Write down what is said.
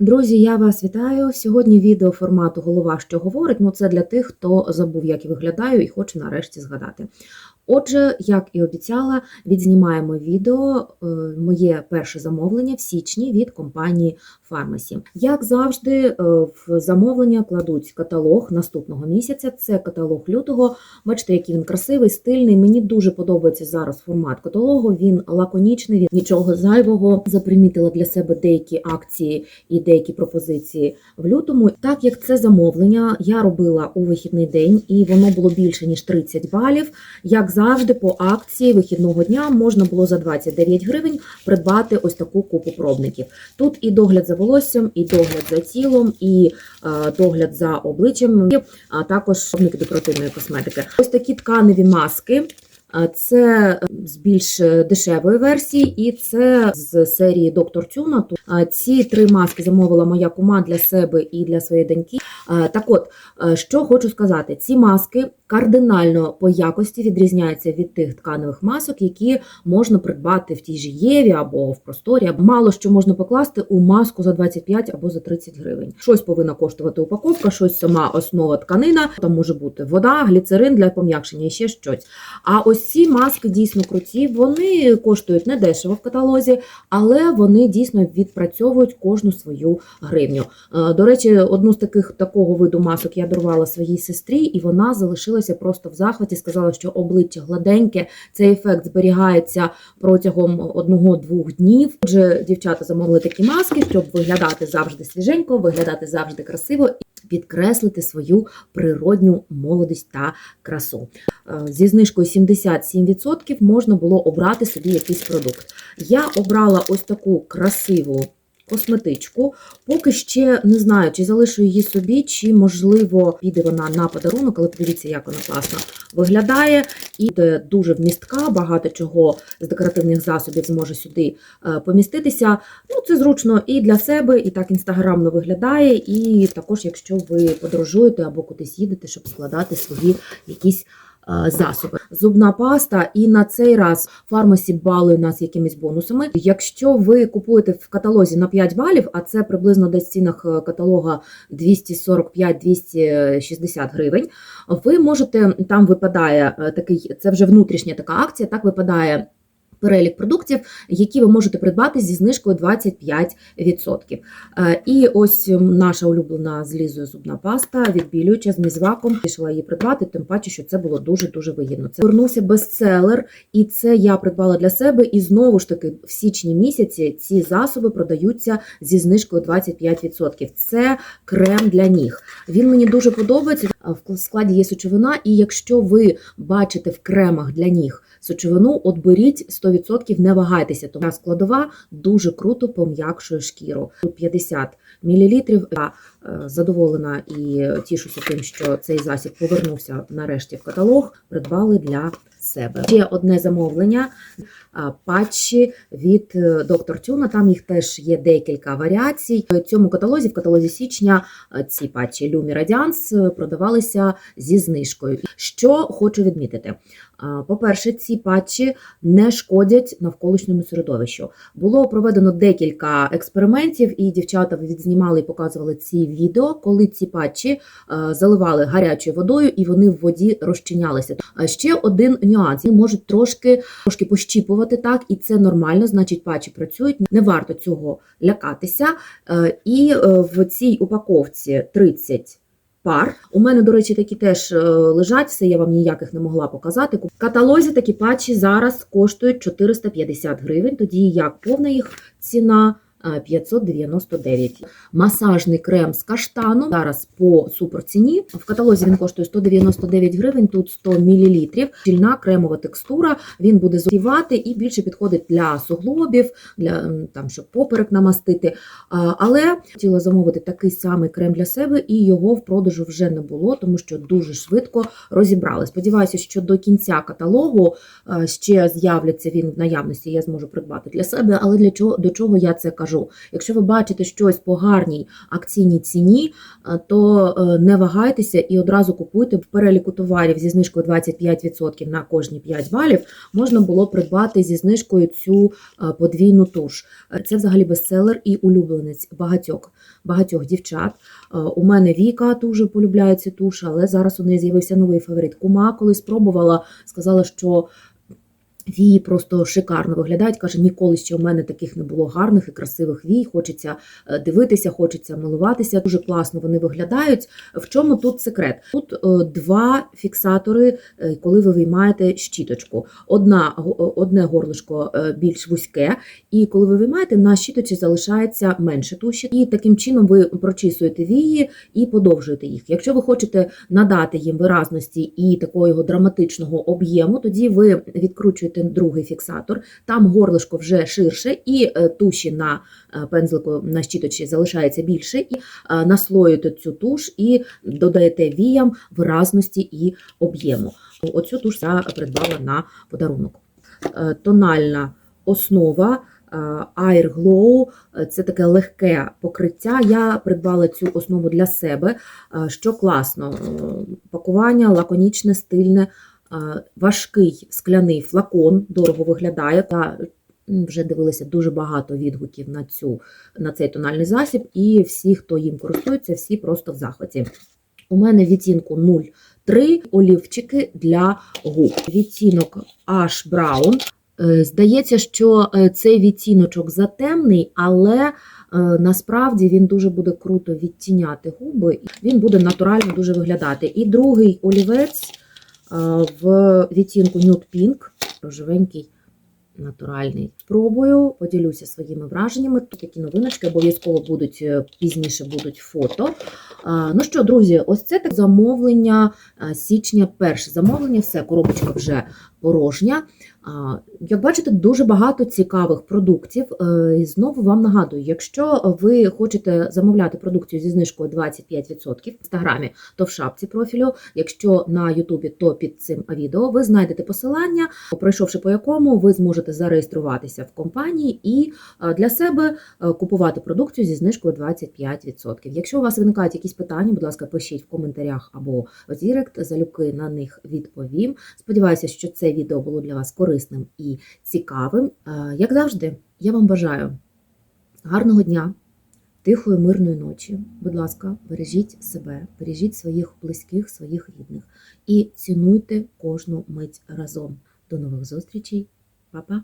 Друзі, я вас вітаю. Сьогодні відео формату Голова, що говорить. Ну, це для тих, хто забув, як я виглядаю, і хоче нарешті згадати. Отже, як і обіцяла, відзнімаємо відео е, моє перше замовлення в січні від компанії Фармасі. Як завжди, е, в замовлення кладуть каталог наступного місяця. Це каталог лютого. Бачите, який він красивий, стильний. Мені дуже подобається зараз формат каталогу. Він лаконічний, він нічого зайвого. Запримітила для себе деякі акції і деякі пропозиції в лютому. Так як це замовлення я робила у вихідний день, і воно було більше ніж 30 балів. Як завжди, по акції вихідного дня можна було за 29 гривень придбати ось таку купу пробників. Тут і догляд за волоссям, і догляд за тілом, і е, догляд за обличчям, а також пробники декоративної косметики. Ось такі тканеві маски. Це з більш дешевої версії, і це з серії Доктор Тюна. Ці три маски замовила моя кума для себе і для своєї доньки. Так от, що хочу сказати, ці маски кардинально по якості відрізняються від тих тканевих масок, які можна придбати в тій же Єві або в просторі. Мало що можна покласти у маску за 25 або за 30 гривень. Щось повинна коштувати упаковка, щось сама основа тканина. Там може бути вода, гліцерин для пом'якшення і ще щось. А ось ці маски дійсно круті. Вони коштують не дешево в каталозі, але вони дійсно відпрацьовують кожну свою гривню. Е, До речі, одну з таких такого виду масок я дарувала своїй сестрі, і вона залишилася просто в захваті. Сказала, що обличчя гладеньке, цей ефект зберігається протягом одного-двох днів. Отже, дівчата замовили такі маски, щоб виглядати завжди свіженько, виглядати завжди красиво і підкреслити свою природню молодість та красу. Е, Зі знижкою 77% можна було обрати собі якийсь продукт. Я обрала ось таку красиву косметичку. Поки ще не знаю, чи залишу її собі, чи, можливо, піде вона на подарунок, але подивіться, як вона класно виглядає. І дуже вмістка, багато чого з декоративних засобів зможе сюди е, поміститися. Ну, це зручно і для себе, і так інстаграмно виглядає. І також, якщо ви подорожуєте або кудись їдете, щоб складати свої якісь засоби. Зубна паста, і на цей раз фармасі бали нас якимись бонусами. Якщо ви купуєте в каталозі на 5 балів, а це приблизно десь в цінах е, каталога 245-260 гривень, ви можете там випадає е, такий, це вже внутрішня така акція, так випадає. Перелік продуктів, які ви можете придбати зі знижкою 25%. Е, І ось наша улюблена з зубна паста, відбілююча з мізваком. Пішла її придбати, тим паче, що це було дуже-дуже вигідно. Це вернувся бестселер, і це я придбала для себе. І знову ж таки, в січні місяці ці засоби продаються зі знижкою 25%. Це крем для ніг. Він мені дуже подобається. В складі є сечовина, і якщо ви бачите в кремах для ніг сечовину, от беріть 100%, не вагайтеся. Тому складова дуже круто пом'якшує шкіру. Тут 50 мл. Е, задоволена і тішуся тим, що цей засіб повернувся нарешті в каталог. Придбали для себе. Ще одне замовлення патчі від е, доктор Тюна. Там їх теж є декілька варіацій. В цьому каталозі, в каталозі січня, е, ці патчі Radiance е, продавалися зі знижкою. Що хочу відмітити. По-перше, ці патчі не шкодять навколишньому середовищу. Було проведено декілька експериментів, і дівчата відзнімали і показували ці відео, коли ці патчі е, заливали гарячою водою і вони в воді розчинялися. А ще один нюанс: вони можуть трошки трошки пощіпувати так, і це нормально, значить, патчі працюють. Не варто цього лякатися. Е, І е, в цій упаковці 30 пар. У мене, до речі, такі теж е, лежать, все я вам ніяких не могла показати. В каталозі такі патчі зараз коштують 450 гривень, тоді як повна їх ціна. Е, 599. Масажний крем з каштаном зараз по суперціні. В каталозі він коштує 199 гривень, тут 100 мл. Щільна кремова текстура. Він буде зогрівати і більше підходить для суглобів, для там, щоб поперек намастити. Але хотіла замовити такий самий крем для себе, і його в продажу вже не було, тому що дуже швидко розібрали. Сподіваюся, що до кінця каталогу е, ще з'являться він в наявності. Я зможу придбати для себе. Але для чого до чого я це кажу? Кажу. Якщо ви бачите щось по гарній акційній ціні, е, то е, не вагайтеся і одразу купуйте в переліку товарів зі знижкою 25% на кожні 5 балів. Можна було придбати зі знижкою цю е, подвійну туш. Це взагалі бестселер і улюбленець багатьох, багатьох дівчат. У мене Віка дуже полюбляє цю туш, але зараз у неї з'явився новий фаворит. Кума, коли спробувала, сказала, що вії просто шикарно виглядають. Каже, ніколи ще у мене таких не було гарних і красивих вій. Хочеться е, дивитися, хочеться милуватися. Дуже класно вони виглядають. В чому тут секрет? Тут е, два фіксатори, е, коли ви виймаєте щіточку. Одна, одне горлишко більш вузьке, і коли ви виймаєте, на щіточці залишається менше туші. І таким чином ви прочісуєте вії і подовжуєте їх. Якщо ви хочете надати їм виразності і такого драматичного об'єму, тоді ви відкручуєте другий фіксатор, там горлишко вже ширше, і е, туші на е, пензлику на щіточці залишається більше, і е, наслоюєте цю туш і додаєте віям виразності і об'єму. Оцю туш я придбала на подарунок. Тональна основа. Air Glow – це таке легке покриття. Я придбала цю основу для себе, що класно. Пакування лаконічне, стильне, важкий скляний флакон, дорого виглядає. Та вже дивилися дуже багато відгуків на, цю, на цей тональний засіб, і всі, хто їм користується, всі просто в захваті. У мене відтінку 0,3 олівчики для губ. Відтінок Ash Brown. Е, Здається, що е, цей відтіночок затемний, але е, насправді він дуже буде круто відтіняти губи, він буде натурально дуже виглядати. І другий олівець в відтінку Nude Pink, рожевенький, натуральний. Пробую, поділюся своїми враженнями. Тут такі новиночки обов'язково будуть е, пізніше будуть фото. Ну що, друзі, ось це так замовлення січня, перше замовлення, все, коробочка вже порожня. Як бачите, дуже багато цікавих продуктів. Е, І знову вам нагадую, якщо ви хочете замовляти продукцію зі знижкою 25% в інстаграмі, то в шапці профілю. Якщо на Ютубі, то під цим відео ви знайдете посилання, пройшовши по якому ви зможете зареєструватися в компанії і е, для себе е, купувати продукцію зі знижкою 25%. Якщо у вас виникають якісь питання, будь ласка, пишіть в коментарях або в Дірект, залюбки на них відповім. Сподіваюся, що це відео було для вас корисним і цікавим. Е, Як завжди, я вам бажаю гарного дня, тихої, мирної ночі. Будь ласка, бережіть себе, бережіть своїх близьких, своїх рідних і цінуйте кожну мить разом. До нових зустрічей, Па-па!